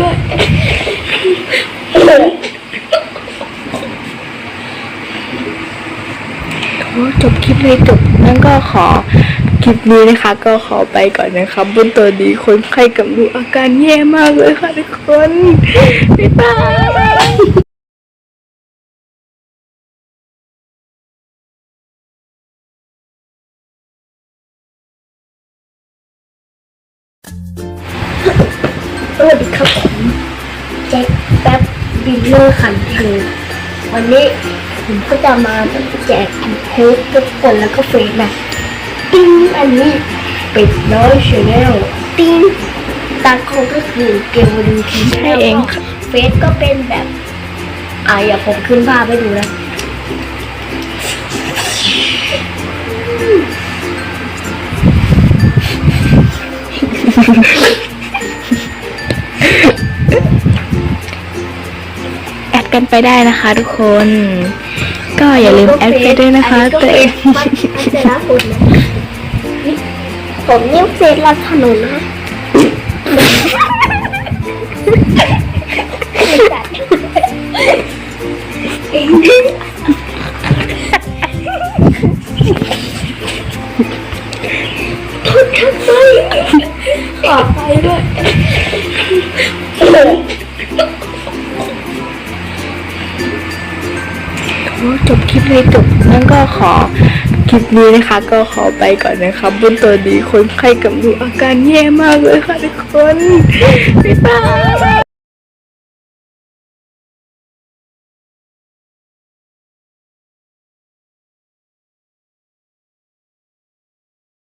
ด้วยจบคลิปเลยจบงั้นก็ขอคลิปนี้นะคะ ก็ขอไปก่อนนะคะบนตัวดีคนไข้กับดูอาการแย่มากเลยค่ะทุกคนบ๊ายบาย วัสดีครับผมแจ็คแป๊บบิลเลอร์ขันเทอวันนี้ผมก็จะมาแจกเทปทุกคนแล้วก็เฟซนะติ้งอันนี้เป็ดน้อยชาแนลติ้งตาโคก็คือเกมวันทีใช่เองเฟซก็เป็นแบบอ่าอย่าผมขึ้นภาพให้ดูนะ กันไปได้นะคะทุกคน ก็อย่าลืมแอดไปด้วยนะคะอัตัวเองก็เป็นวัดอัจฉริยะนะนี่ผมนิ้วเฟซรับถนนนะปลอดภัยด้วย จบคลิปเลยจบงั้นก็ขอคลิปนี้นะคะ ก็ขอไปก่อนนะคะบนตัวดีคนไข้กับดูอาการแย่มากเลยค่ะทุกคนบ๊ายบาย